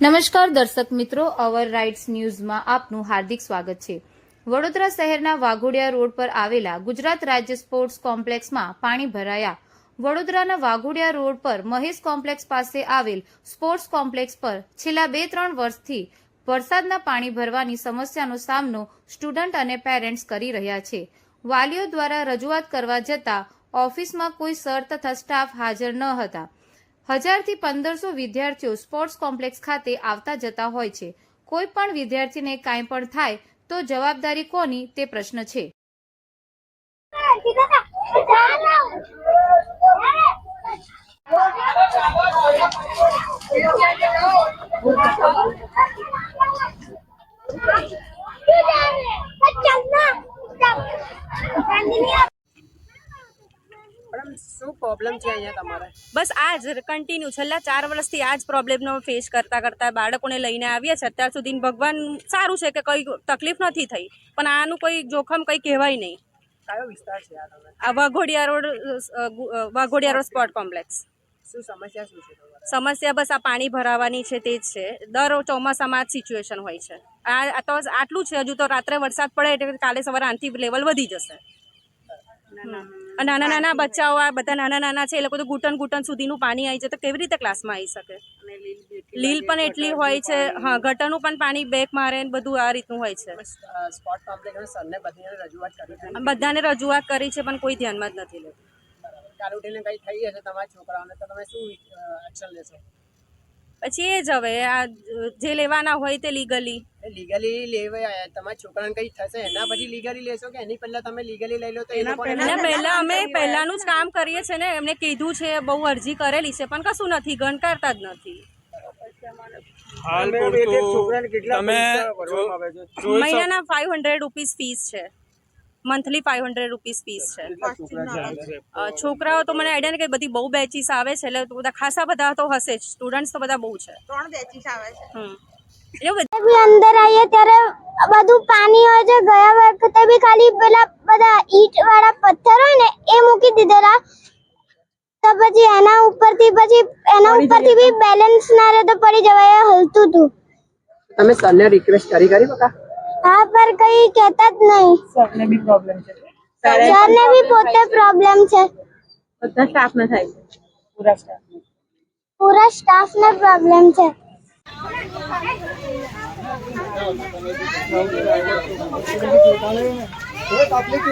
નમસ્કાર દર્શક મિત્રો અવર રાઇટ્સ ન્યૂઝમાં આપનું હાર્દિક સ્વાગત છે. વડોદરા શહેરના વાઘોડિયા રોડ પર આવેલા ગુજરાત રાજ્ય સ્પોર્ટ્સ કોમ્પ્લેક્સમાં પાણી ભરાયા. વડોદરાના વાઘોડિયા રોડ પર મહેશ કોમ્પ્લેક્સ પાસે આવેલ સ્પોર્ટ્સ કોમ્પ્લેક્સ પર છેલ્લા બે ત્રણ વર્ષથી વરસાદના પાણી ભરવાની સમસ્યાનો સામનો સ્ટુડન્ટ અને પેરેન્ટ્સ કરી રહ્યા છે. વાલીઓ દ્વારા રજૂઆત કરવા જતાં ઓફિસમાં કોઈ સર તથા સ્ટાફ હાજર ન હતા. હજારથી પંદરસો વિદ્યાર્થીઓ સ્પોર્ટ્સ કોમ્પ્લેક્સ ખાતે આવતા જતા હોય છે. કોઈ પણ વિદ્યાર્થીને કાંઈ પણ થાય, તો જવાબદારી કોની તે પ્રશ્ન છે મેડમ શું પ્રોબ્લેમ છે અહીંયા તમારે. બસ આ જ કન્ટિન્યુ છેલ્લા ચાર વર્ષથી આ જ પ્રોબ્લેમનો ફેસ કરતા કરતા બાળકોને લઈને આવ્યા છે. અત્યાર સુધી ભગવાન સારું છે કે કંઈ તકલીફ નથી થઈ. પણ આનું કોઈ જોખમ કંઈ કહેવાય નહીં. કયો વિસ્તાર છે આ તમે આ Waghodia road Waghodia road sport complex શું સમસ્યા શું છે સમસ્યા બસ આ પાણી ભરાવાની છે તે જ છે. દર ચોમાસામાં જ સિચ્યુએશન હોય છે. આ તો આટલું છે હજુ તો રાત્રે વરસાદ પડે એટલે કાલે સવારે આનથી લેવલ વધી જશે. આ નાના નાના બચ્ચાઓ આ બધા નાના નાના છે એ લોકો તો ઘૂંટણ ઘૂંટણ સુધીનું પાણી આવી જાય. તો કેવી રીતે ક્લાસમાં આવી શકે? લીલ પણ એટલી હોય છે હા ગટરનું પણ પાણી બેક મારે બધું આ રીતનું હોય છે. બધીને રજૂઆત કરી છે પણ કોઈ ધ્યાનમાં જ નથી લેતું. કાલ ઉઠીને કંઈ થઈ હશે તમારા છોકરાઓને તો તમે શું એક્શન લેશો? પછી એ જ હવે આ જે લેવાના હોય તે લીગલી લીગલી લેવા તમારા છોકરાને કઈ થશે? એના પછી લીગલી લેશો કે એની પહેલા તમે લીગલી લઈ લો તો એના પહેલા અમે પહેલાનું જ કામ કરીએ છીએ ને. એમને કીધું છે બહુ અરજી કરેલી છે પણ કશું નથી ગણકારતા જ નથી. હાલ પૂરતું તમે મહિનાના ફાઈવ હંડ્રેડ રૂપીસ ફીસ છે. Monthly five hundred rupees fees છે. છોકરાઓ તો મને આઈડિયા ને કે બધી બહુ બેચીસ આવે છે એટલે બધા ખાસા બધા તો હશે જ. સ્ટુડન્ટ્સ તો બધા બહુ છે. ત્રણ બેચીસ આવે છે. બી અંદર આવીએ ત્યારે બધું પાણી હોય છે ગયા વખતે બી ખાલી પેલા બધા ઈટ વાળા પથ્થર હોય ને એ મૂકી દીધેલા. તો પછી એના ઉપરથી પછી એના ઉપરથી બી બેલેન્સ ના રહે તો પડી જવાય હલતું હતું તમે સરને રિક્વેસ્ટ કરી કરી બકા? હા પર કઈ કહેતા જ નહીં. સરને બી પ્રોબ્લેમ છે. સરને બી પોતે પ્રોબ્લેમ છે. બધા સ્ટાફને થાય પૂરા સ્ટાફ પૂરા સ્ટાફને પ્રોબ્લેમ છે. તકલીફ